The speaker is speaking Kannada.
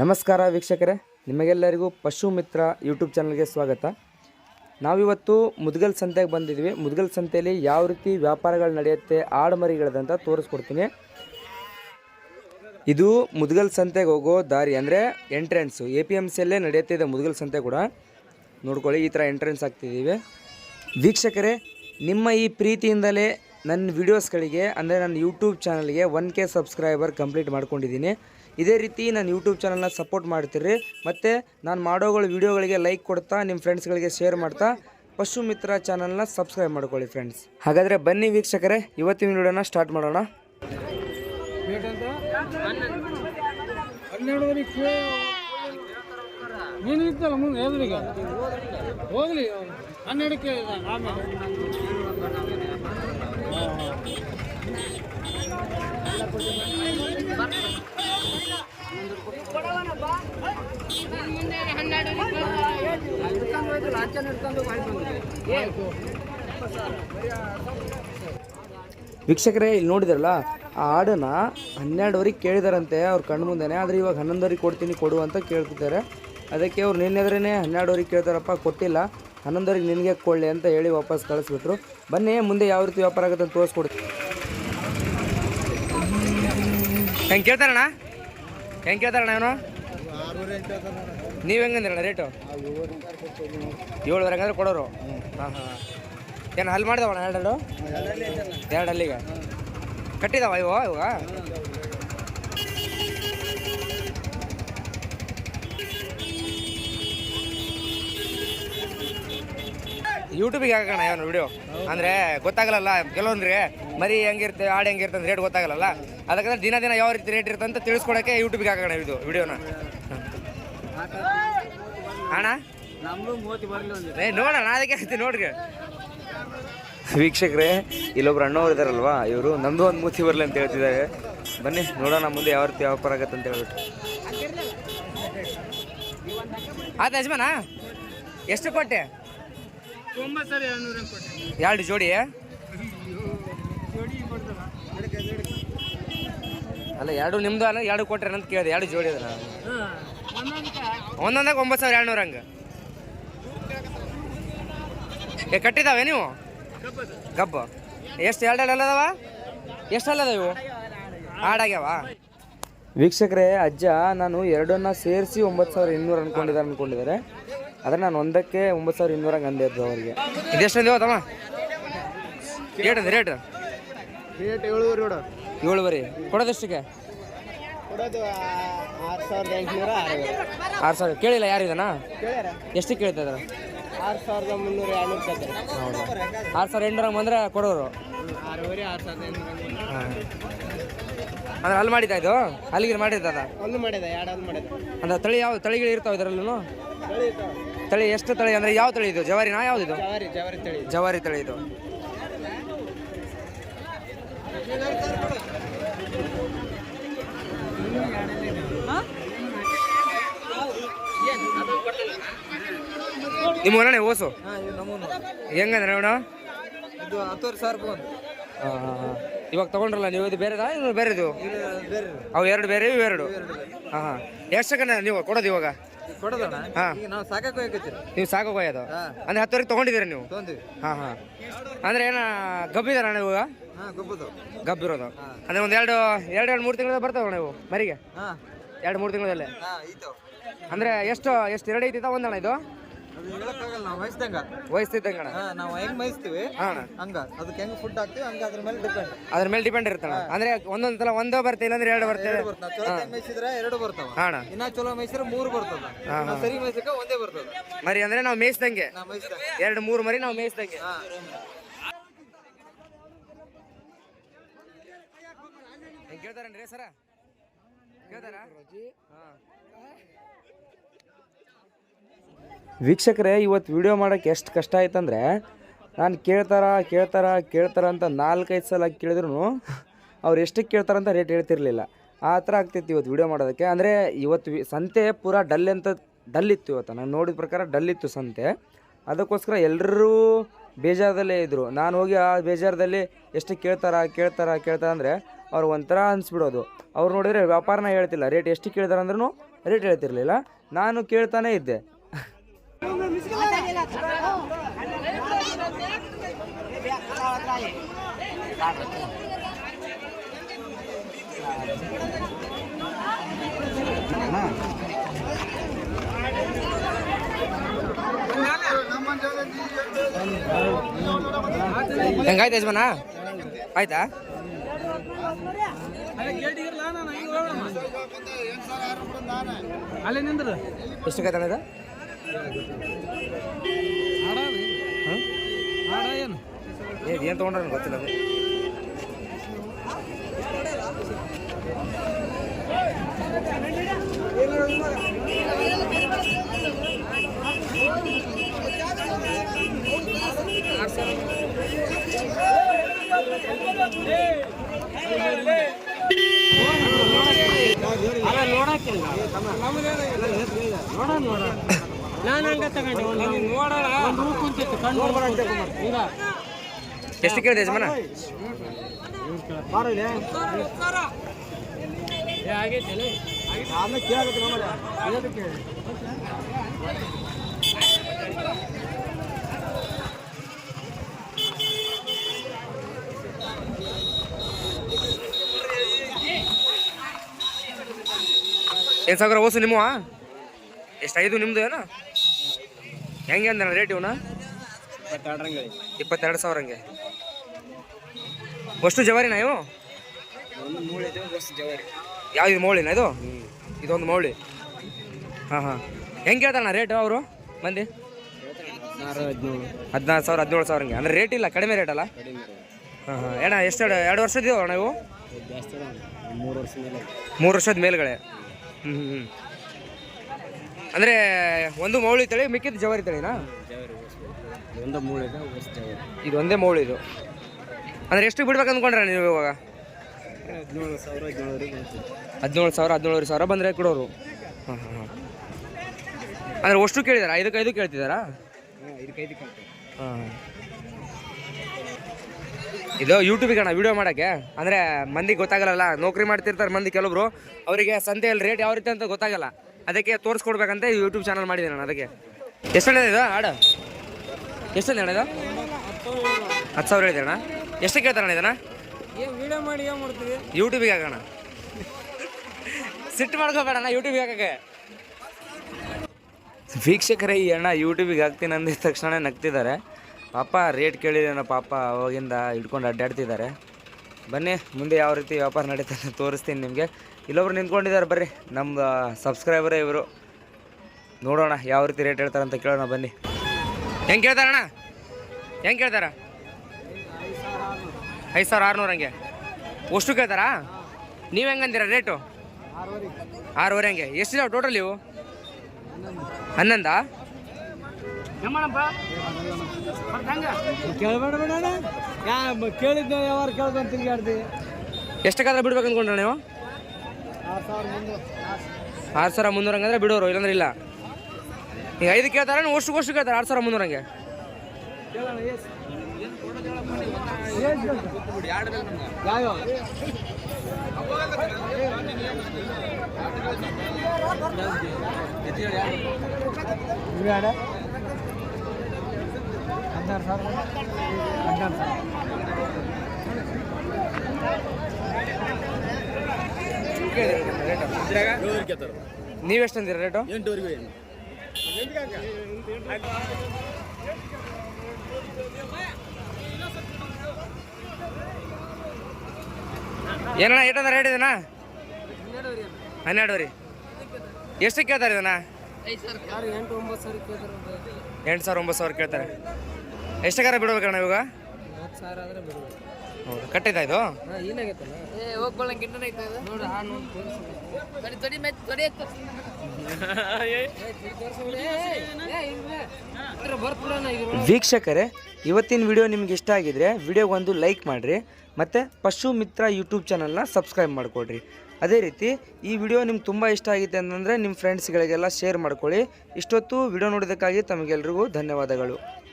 ನಮಸ್ಕಾರ ವೀಕ್ಷಕರೇ, ನಿಮಗೆಲ್ಲರಿಗೂ ಪಶು ಮಿತ್ರ ಯೂಟ್ಯೂಬ್ ಚಾನಲ್ಗೆ ಸ್ವಾಗತ. ನಾವಿವತ್ತು ಮುದ್ಗಲ್ ಸಂತೆಗೆ ಬಂದಿದ್ವಿ. ಮುದ್ಗಲ್ ಸಂತೆಯಲ್ಲಿ ಯಾವ ರೀತಿ ವ್ಯಾಪಾರಗಳು ನಡೆಯುತ್ತೆ, ಆಡು ಮರಿಗಳದಂತ ತೋರಿಸ್ಕೊಡ್ತೀನಿ. ಇದು ಮುದ್ಗಲ್ ಸಂತೆಗೆ ಹೋಗೋ ದಾರಿ ಅಂದರೆ ಎಂಟ್ರೆನ್ಸು ಎ ಪಿ ಎಂ ಸಿಯಲ್ಲೇ ನಡೆಯುತ್ತಿದೆ ಮುದ್ಗಲ್ ಸಂತೆ ಕೂಡ. ನೋಡ್ಕೊಳ್ಳಿ, ಈ ಥರ ಎಂಟ್ರೆನ್ಸ್ ಆಗ್ತಿದ್ದೀವಿ ವೀಕ್ಷಕರೇ, ನಿಮ್ಮ ಈ ಪ್ರೀತಿಯಿಂದಲೇ ನನ್ನ ವೀಡಿಯೋಸ್ಗಳಿಗೆ ಅಂದರೆ ನನ್ನ ಯೂಟ್ಯೂಬ್ ಚಾನಲ್ಗೆ ಒನ್ ಕೆ ಸಬ್ಸ್ಕ್ರೈಬರ್ ಕಂಪ್ಲೀಟ್ ಮಾಡ್ಕೊಂಡಿದ್ದೀನಿ. ಇದೇ ರೀತಿ ನಾನು ಯೂಟ್ಯೂಬ್ ಚಾನಲ್ನ ಸಪೋರ್ಟ್ ಮಾಡ್ತೀರಿ. ಮತ್ತು ನಾನು ಮಾಡೋಗಳ ವೀಡಿಯೋಗಳಿಗೆ ಲೈಕ್ ಕೊಡ್ತಾ ನಿಮ್ಮ ಫ್ರೆಂಡ್ಸ್ಗಳಿಗೆ ಶೇರ್ ಮಾಡ್ತಾ ಪಶು ಮಿತ್ರ ಚಾನಲ್ನ ಸಬ್ಸ್ಕ್ರೈಬ್ ಮಾಡ್ಕೊಳ್ಳಿ ಫ್ರೆಂಡ್ಸ್ ಹಾಗಾದರೆ ಬನ್ನಿ ವೀಕ್ಷಕರೇ, ಇವತ್ತಿನ ವಿಡಿಯೋನ ಸ್ಟಾರ್ಟ್ ಮಾಡೋಣ. ಹನ್ನೆರಡಕ್ಕೆ ವೀಕ್ಷಕರೇ, ಇಲ್ಲಿ ನೋಡಿದ್ರಲ್ಲ, ಆ ಹಾಡನ್ನ ಹನ್ನೆರಡುವರೆಗೆ ಕೇಳಿದಾರಂತೆ ಅವ್ರ ಕಣ್ಣು ಮುಂದೆನೆ, ಆದರೆ ಇವಾಗ ಹನ್ನೊಂದುವರೆಗೆ ಕೊಡ್ತೀನಿ ಕೊಡು ಅಂತ ಕೇಳ್ತಿದ್ದಾರೆ. ಅದಕ್ಕೆ ಅವ್ರು ನಿನ್ನೆದ್ರೇ ಹನ್ನೆರಡುವರೆಗೆ ಕೇಳ್ತಾರಪ್ಪ, ಕೊಟ್ಟಿಲ್ಲ. ಹನ್ನೊಂದುವರೆಗೆ ನಿನಗೆ ಕೊಡಲಿ ಅಂತ ಹೇಳಿ ವಾಪಸ್ ಕಳಿಸ್ಬಿಟ್ರು. ಬನ್ನಿ, ಮುಂದೆ ಯಾವ ರೀತಿ ವ್ಯಾಪಾರ ಆಗುತ್ತೆ ಅಂತ ತೋರಿಸ್ಕೊಡ್ತೀನಿ ಹೆಂಗೆ ಕೇಳ್ತಾರಣ್ಣ? ಹೆಂಗೆ ಕೇಳ್ತಾರಣ್ಣ ಇವನು? ನೀವು ಹೆಂಗಂದ್ರಣ್ಣ ರೇಟು ಏಳುವರೆ ಅಂದ್ರೆ ಕೊಡೋರು? ಹಾಂ ಹಾಂ. ಏನು ಹಲ್ ಮಾಡಿದವಣ್ಣ ಎರಡು ಎರಡು ಅಲ್ಲಿಗೆ ಕಟ್ಟಿದಾವ ಇವ ಇವಾಗ ಯೂಟ್ಯೂಬಿಗೆ ಹಾಕೋಣ ಏನು ವಿಡಿಯೋ ಅಂದರೆ ಗೊತ್ತಾಗಲ್ಲ ಕೆಲವೊಂದ್ರೆ ಮರಿ ಹೆಂಗಿರ್ತೇವೆ ಆಡು ಹೆಂಗಿರುತ್ತೆ ರೇಟ್ ಗೊತ್ತಾಗಲ್ಲ ಅದಕ್ಕೆ ದಿನ ದಿನ ಯಾವ ರೀತಿ ರೇಟ್ ಇರುತ್ತೆ ಅಂತ ತಿಳಿಸ್ಕೊಡಕ್ಕೆ ಯೂಟ್ಯೂಬಿಗೆ ಹಾಕೋಣ ಇದು ವಿಡಿಯೋನ ಅಣ್ಣ? ಏ ನೋಡೋಣ ಅದಕ್ಕೆ ಹೇಳ್ತೀನಿ ನೋಡ್ರಿ. ವೀಕ್ಷಕರೇ ಇಲ್ಲೊಬ್ರು ಅಣ್ಣವ್ರು ಇದಾರಲ್ವಾ? ಇವರು ನಮ್ದು ಒಂದು ಮೂತಿ ಬರಲಿ ಅಂತ ಹೇಳ್ತಿದ್ದಾರೆ. ಬನ್ನಿ ನೋಡೋಣ ಮುಂದೆ ಯಾವ ರೀತಿ ವ್ಯಾಪಾರ ಆಗತ್ತೆ ಅಂತ ಹೇಳ್ಬಿಟ್ಟು. ಆಯ್ತು ಯಜಮಾನ? ಎಷ್ಟು ಕೊಟ್ಟೆ? ಎರಡು ಜೋಡಿ ಅಲ್ಲ ಎರಡು ನಿಮ್ದು ಅಲ್ಲ ಎರಡು ಕೊಟ್ಟರೆ ಅಂತ ಕೇಳಿದೆ ಎರಡು ಜೋಡಿ ಅದ. ಒಂದೊಂದಕ್ಕೆ ಒಂದೊಂದಾಗ ಒಂಬತ್ತು ಸಾವಿರ ಎರಡ್ನೂರು ಹಂಗೆ. ಏ ಕಟ್ಟಿದಾವೆ ನೀವು? ಗಬ್ಬ. ಎಷ್ಟು ಎರಡು ಎರಡು ಅಲ್ಲದವ? ಎಷ್ಟು ಅಲ್ಲದ ಇವು? ಆಡಾಗ್ಯಾವ ವೀಕ್ಷಕರೇ ಅಜ್ಜ ನಾನು ಎರಡನ್ನ ಸೇರಿಸಿ ಒಂಬತ್ತು ಸಾವಿರ ಇನ್ನೂರು ಅನ್ಕೊಂಡಿದ್ದಾರೆ ಅನ್ಕೊಂಡಿದ್ದಾರೆ. ಆದರೆ ನಾನು ಒಂದಕ್ಕೆ ಒಂಬತ್ತು ಸಾವಿರ ಇನ್ನೂರ ಹಂಗೆ ಅಂದೆ ಇದ್ದು ಅವರಿಗೆ. ಇದೆಷ್ಟೊಂದು ತಮ್ಮ? ರೇಟ್ ರೇಟ್ ರೇಟ್ ಏಳುವರೆ ಏಳುವರೆ. ಕೊಡೋದೆಷ್ಟಕ್ಕೆ ಆರು ಸಾವಿರ. ಕೇಳಿಲ್ಲ ಯಾರು ಇದನ್ನ? ಎಷ್ಟು ಕೇಳ್ತಾ ಇದ್ದಾರೆ ಆರು ಸಾವಿರದ ಮುನ್ನೂರ ಆರು ಸಾವಿರ ಎಂಟುನೂರ ಬಂದ್ರೆ ಕೊಡೋರು. ಅಂದ್ರೆ ಅಲ್ಲಿ ಮಾಡಿದ್ದ ಇದು? ಅಲ್ಲಿಗೆ ಮಾಡಿದ ಮಾಡಿದ. ಅಂದ್ರೆ ತಳಿ ಯಾವ ತಳಿಗಳು ಇರ್ತಾವೆ ಇದರಲ್ಲೂ ತಳಿ ಎಷ್ಟು ತಳಿ? ಅಂದ್ರೆ ಯಾವ ತಳಿ ಇದು? ಜವಾರಿನಾ ಯಾವ್ದು ಇದು ಜವಾರಿ ಜವಾರಿ ಜವಾರಿ ತಳಿ ಇದು. ನಿಮ್ಮ ಮನೆ ಓಸು ಹೆಂಗಂದ್ರೆ ನೋಡ ಇದು ಹತ್ತುವರೆ ಸಾವಿರ ರೂಪಾಯಿ ಒಂದು ಇವಾಗ ತಗೊಂಡ್ರಲ್ಲ ನೀವು? ಇದು ಬೇರೆದಾ? ಇದು ಬೇರೆದು? ಅವು ಎರಡು ಬೇರೆ ಇವು ಎರಡು? ಹಾಂ ಹಾಂ. ಎಷ್ಟಕ್ಕೆ ನೀವು ಕೊಡೋದು ಇವಾಗ? ಹಾಂ. ಈಗ ನಾವು ನೀವು ಸಾಕು ಹಾಂ. ಅಂದ್ರೆ ಹತ್ತುವರೆಗೆ ತೊಗೊಂಡಿದ್ದೀರಾ ನೀವು? ಹಾಂ ಹಾಂ. ಅಂದರೆ ಏನ ಗಬ್ಬಿದಾರ ಅಣ್ಣ ಇವಾಗ? ಹಾಂ ಗೊಬ್ಬದು. ಗಬ್ ಇರೋದು. ಅಂದರೆ ಒಂದು ಎರಡು ಎರಡು ಎರಡು ಮೂರು ತಿಂಗಳ ಬರ್ತಾವ ಅಣ್ಣ ಇವು ಮರಿಗೆ? ಹಾಂ. ಎರಡು ಮೂರು ತಿಂಗಳಲ್ಲಿ? ಅಂದ್ರೆ ಎಷ್ಟು ಎಷ್ಟು ಎರಡು ಐತಿ ಒಂದಣ್ಣ ಇದು? ಹೇಳಕ್ಕಾಗಲ್ಲ ನಾವು ಹೆಂಗ್ ಮೈಸ್ತೀವಿ ಹಂಗ ಅದಕ್ಕೆ ಹೆಂಗ್ ಫುಡ್ ಹಾಕ್ತಿವಿ ಹಂಗ ಅದ್ರ ಮೇಲೆ ಡಿಪೆಂಡ್ ಅದ್ರ ಮೇಲೆ ಡಿಪೆಂಡ್ ಇರ್ತಣ ಅಂದರೆ ಒಂದೊಂದು ಸಲ ಒಂದೋ ಬರ್ತಾ ಇಲ್ಲ ಅಂದ್ರೆ ಎರಡು ಬರ್ತದೆ ಚಲೋ ಹೆಂಗ್ ಮೈಸಿದ್ರೆ ಎರಡು ಬರ್ತಾವ. ಹಾಂ ಇನ್ನ ಚಲೋ ಮೈಸಿದ್ರೆ ಮೂರು ಬರ್ತದ. ನಾವು ಸರಿ ಮೈಸಕ ಒಂದೇ ಬರ್ತದ. ಮರಿ ಅಂದ್ರೆ ನಾವು ಮೇಯಿಸ್ದಂಗೆ. ಎರಡು ಮೂರು ಮರಿ ನಾವು ಮೇಯಿಸ್ದಂಗೆ. ಕೇಳ್ತಾರನ್ರಿ ಸರ? ವೀಕ್ಷಕರೇ, ಇವತ್ತು ವಿಡಿಯೋ ಮಾಡೋಕ್ಕೆ ಎಷ್ಟು ಕಷ್ಟ ಆಯ್ತಂದ್ರೆ, ನಾನು ಕೇಳ್ತಾರ ಕೇಳ್ತಾರ ಕೇಳ್ತಾರ ಅಂತ ನಾಲ್ಕೈದು ಸಲ ಕೇಳಿದ್ರು ಅವ್ರು ಎಷ್ಟಕ್ಕೆ ಕೇಳ್ತಾರಂತ ರೇಟ್ ಹೇಳ್ತಿರ್ಲಿಲ್ಲ. ಆ ಥರ ಆಗ್ತಿತ್ತು ಇವತ್ತು ವಿಡಿಯೋ ಮಾಡೋದಕ್ಕೆ. ಅಂದರೆ ಇವತ್ತು ಸಂತೆ ಪೂರಾ ಡಲ್ ಅಂತ, ಡಲ್ ಇತ್ತು ಇವತ್ತು. ನಾನು ನೋಡಿದ ಪ್ರಕಾರ ಡಲ್ ಇತ್ತು ಸಂತೆ. ಅದಕ್ಕೋಸ್ಕರ ಎಲ್ಲರೂ ಬೇಜಾರದಲ್ಲೇ ಇದ್ದರು ನಾನು ಹೋಗಿ ಆ ಬೇಜಾರದಲ್ಲಿ ಎಷ್ಟು ಕೇಳ್ತಾರ ಕೇಳ್ತಾರ ಕೇಳ್ತಾರ ಅಂದರೆ ಅವ್ರು ಒಂಥರ ಅನಿಸ್ಬಿಡೋದು. ಅವ್ರು ನೋಡಿದ್ರೆ ವ್ಯಾಪಾರನ ಹೇಳ್ತಿಲ್ಲ. ರೇಟ್ ಎಷ್ಟು ಕೇಳಿದಾರೆ ಅಂದ್ರೂ ರೇಟ್ ಹೇಳ್ತಿರ್ಲಿಲ್ಲ. ನಾನು ಕೇಳ್ತಾನೆ ಇದ್ದೆ. ಹೆಂಗಾಯ್ತು ಯಜಮಾನ? ಆಯ್ತಾ? ಅಲ್ಲೇ ನಿಂದ್ರು. ಇದು ಆಡ ಹಾಂ ಆಡ ಏನು? ಏನು ಏನು ತೊಗೊಂಡ್ರೆ ನನಗೆ ಗೊತ್ತಿಲ್ಲ ಅದು. ನೋಡೋಣ ನಾನು ಹಂಗ ತಗೊಂಡೆ ನೋಡೋಣ ಒಂದು ಕುಂತಿತ್ತು ಕಣ್ಣು ಈಗ ಎಷ್ಟು ಕೇಳಿದೆ ಯಜಮಾನ ಆಗೈತೆ ಏನು ಸಾವಿರ ಓಸು ನಿಮ್ಮವ ಎಷ್ಟು ಐದು ನಿಮ್ಮದು ಏನು? ಹೆಂಗೆ ಅಂದ ರೇಟ್ ಇವನ ಇಪ್ಪತ್ತೆರಡು ಸಾವಿರ ಹಂಗೆ ಅಷ್ಟು ಜವಾರಿನಾ ಇವು? ಯಾವ ಇದು ಮೌಳಿನ ಇದು? ಇದೊಂದು ಮೌಳಿ. ಹಾಂ ಹಾಂ. ಹೆಂಗೆ ಕೇಳ್ತಾರಣ್ಣ ರೇಟು ಅವರು? ಮಂದಿ? ಹದಿನಾರು ಸಾವಿರ, ಹದಿನೇಳು ಸಾವಿರ ಹಂಗೆ ಅಂದರೆ ರೇಟ್ ಇಲ್ಲ, ಕಡಿಮೆ ರೇಟ್ ಅಲ್ಲ? ಹಾಂ ಹಾಂ. ಅಣ್ಣ ಎಷ್ಟು, ಎರಡು ವರ್ಷದ ಇವು? ಮೂರು ವರ್ಷದ ಮೇಲ್ಗಡೆ. ಅಂದರೆ ಒಂದು ಮೌಳಿ ತಳಿ ಮಿಕ್ಕಿದ ಜವಾರಿ ತಳಿನಾ? ಒಂದು ಮೂಳೆ ಇದು ಒಂದೇ ಮೌಳಿ ಇದು. ಅಂದರೆ ಎಷ್ಟು ಬಿಡ್ಬೇಕು ಅಂದ್ಕೊಂಡ್ರೆ ನೀವು ಇವಾಗ? ಹದಿನೇಳು ಸಾವಿರ ಹದಿನೇಳು ಸಾವಿರ ಹದಿನೇಳುವರೆ ಸಾವಿರ ಬಂದರೆ ಕೊಡೋರು. ಹಾಂ ಹಾಂ ಹಾಂ ಅಂದರೆ ಅಷ್ಟು ಕೇಳಿದಾರ? ಐದಕ್ಕೆ ಐದು ಕೇಳ್ತಿದ್ದಾರಾ ಹಾಂ ಹಾಂ ಇದು ಯೂಟ್ಯೂಬಿಗೆ ಅಣ್ಣ ವಿಡಿಯೋ ಮಾಡೋಕ್ಕೆ. ಅಂದರೆ ಮಂದಿಗೆ ಗೊತ್ತಾಗಲ್ಲ ನೌಕರಿ ಮಾಡ್ತಿರ್ತಾರೆ ಮಂದಿ ಕೆಲವರು. ಅವರಿಗೆ ಸಂತೆಯಲ್ಲಿ ರೇಟ್ ಯಾವ ರೀತಿ ಅಂತ ಗೊತ್ತಾಗಲ್ಲ. ಅದಕ್ಕೆ ತೋರಿಸ್ಕೊಡ್ಬೇಕಂತ ಯೂಟ್ಯೂಬ್ ಚಾನಲ್ ಮಾಡಿದ್ದೀನಿ ನಾನು ಅದಕ್ಕೆ. ಎಷ್ಟು ಇದು ಹಾಡು. ಎಷ್ಟು ಅಣ್ಣ ಇದು ಹತ್ತು ಸಾವಿರ ಹೇಳಿದೆ ಅಣ್ಣ. ಎಷ್ಟು ಕೇಳ್ತಾರಣ್ಣ ಇದನ್ನ? ಏನು ವಿಡಿಯೋ ಮಾಡಿ ಏನು ಮಾಡ್ತೀವಿ ಯೂಟ್ಯೂಬಿಗೆ ಹಾಕೋಣ. ಸಿಟ್ಟು ಮಾಡ್ಕೋಬೇಡ ಅಣ್ಣ ಯೂಟ್ಯೂಬಿಗೆ ಹಾಕಕ್ಕೆ. ವೀಕ್ಷಕರೇ ಈ ಅಣ್ಣ ಯೂಟ್ಯೂಬಿಗೆ ಹಾಕ್ತೀನಿ ಅಂದಿದ ತಕ್ಷಣ ನಗ್ತಿದ್ದಾರೆ. ಪಾಪ ರೇಟ್ ಕೇಳಿದೇನೋ ಪಾಪ, ಅವಾಗಿಂದ ಹಿಡ್ಕೊಂಡು ಅಡ್ಡಾಡ್ತಿದ್ದಾರೆ. ಬನ್ನಿ, ಮುಂದೆ ಯಾವ ರೀತಿ ವ್ಯಾಪಾರ ನಡೀತಾ ಅಂತ ತೋರಿಸ್ತೀನಿ ನಿಮಗೆ. ಇಲ್ಲೊಬ್ರು ನಿಂತ್ಕೊಂಡಿದ್ದಾರೆ, ಬರ್ರಿ. ನಮ್ದು ಸಬ್ಸ್ಕ್ರೈಬರೇ ಇವರು. ನೋಡೋಣ ಯಾವ ರೀತಿ ರೇಟ್ ಹೇಳ್ತಾರೆ ಅಂತ ಕೇಳೋಣ, ಬನ್ನಿ. ಹೆಂಗೆ ಕೇಳ್ತಾರಣ್ಣ ಹೆಂಗೆ ಕೇಳ್ತಾರ? ಐದು ಸಾವಿರ ಆರುನೂರು ಹಂಗೆ. ಅಷ್ಟು ಕೇಳ್ತಾರಾ? ನೀವು ಹೆಂಗಂದಿರ ರೇಟು? ಆರೂವರೆ. ಹಂಗೆ. ಎಷ್ಟಿದಾವೆ ಟೋಟಲ್ ಇವು? ಹನ್ನೊಂದಾ. ಕೇಳಬೇಡ ಬೇಡ ಯಾ ಕೇಳಿದ್ದೆ ಯಾವಾಗ ಕೇಳ್ಕೊಂಡು ತಿರ್ಗಾಡ್ತೀವಿ ಎಷ್ಟಕ್ಕಾದ್ರೆ ಬಿಡ್ಬೇಕು ಅಂದ್ಕೊಂಡ್ರೆ ನೀವು? ಆರು ಸಾವಿರ ಮುನ್ನೂರ ಹಂಗಂದ್ರೆ ಬಿಡೋರು ಇಲ್ಲಾಂದ್ರೆ ಇಲ್ಲ. ಈಗ ಐದು ಕೇಳ್ತಾರೆ ಅಷ್ಟು ಅಷ್ಟು ಕೇಳ್ತಾರೆ ಆರು ಸಾವಿರ ಮುನ್ನೂರ ಹಂಗೆ? ಯಾವ ಹದಿನಾರು ಸಾವಿರ? ಹದಿನಾರು ಸಾವಿರ. ನೀವೆಷ್ಟು ಅಂತೀರ ರೇಟು ಎಂಟುವರೆಗೂ ಏನಣ್ಣ ಏಟಂದ ರೇಟ್ ಇದನ್ನ? ಹನ್ನೆರಡು ರೀ ಎಷ್ಟು ಕೇಳ್ತಾರೆ ಇದನ್ನ ಎಂಟು ಸಾವಿರ ಒಂಬತ್ತು ಸಾವಿರ ಕೇಳ್ತಾರೆ. ಎಷ್ಟಕ್ಕಾರ ಬಿಡ್ಬೇಕಣ್ಣ ಇವಾಗ? ಹೌದು ಕಟ್ಟಿತಾ ಇದು? ವೀಕ್ಷಕರೇ ಇವತ್ತಿನ ವಿಡಿಯೋ ನಿಮ್ಗೆ ಇಷ್ಟ ಆಗಿದ್ರೆ ವಿಡಿಯೋಗೆ ಒಂದು ಲೈಕ್ ಮಾಡಿರಿ ಮತ್ತು ಪಶು ಮಿತ್ರ ಯೂಟ್ಯೂಬ್ ಚಾನಲ್ನ ಸಬ್ಸ್ಕ್ರೈಬ್ ಮಾಡ್ಕೊಳ್ರಿ ಅದೇ ರೀತಿ ಈ ವಿಡಿಯೋ ನಿಮ್ಗೆ ತುಂಬ ಇಷ್ಟ ಆಗಿದೆ ಅಂತಂದರೆ ನಿಮ್ಮ ಫ್ರೆಂಡ್ಸ್ಗಳಿಗೆಲ್ಲ ಶೇರ್ ಮಾಡ್ಕೊಳ್ಳಿ. ಇಷ್ಟೊತ್ತು ವಿಡಿಯೋ ನೋಡೋದಕ್ಕಾಗಿ ತಮಗೆಲ್ರಿಗೂ ಧನ್ಯವಾದಗಳು.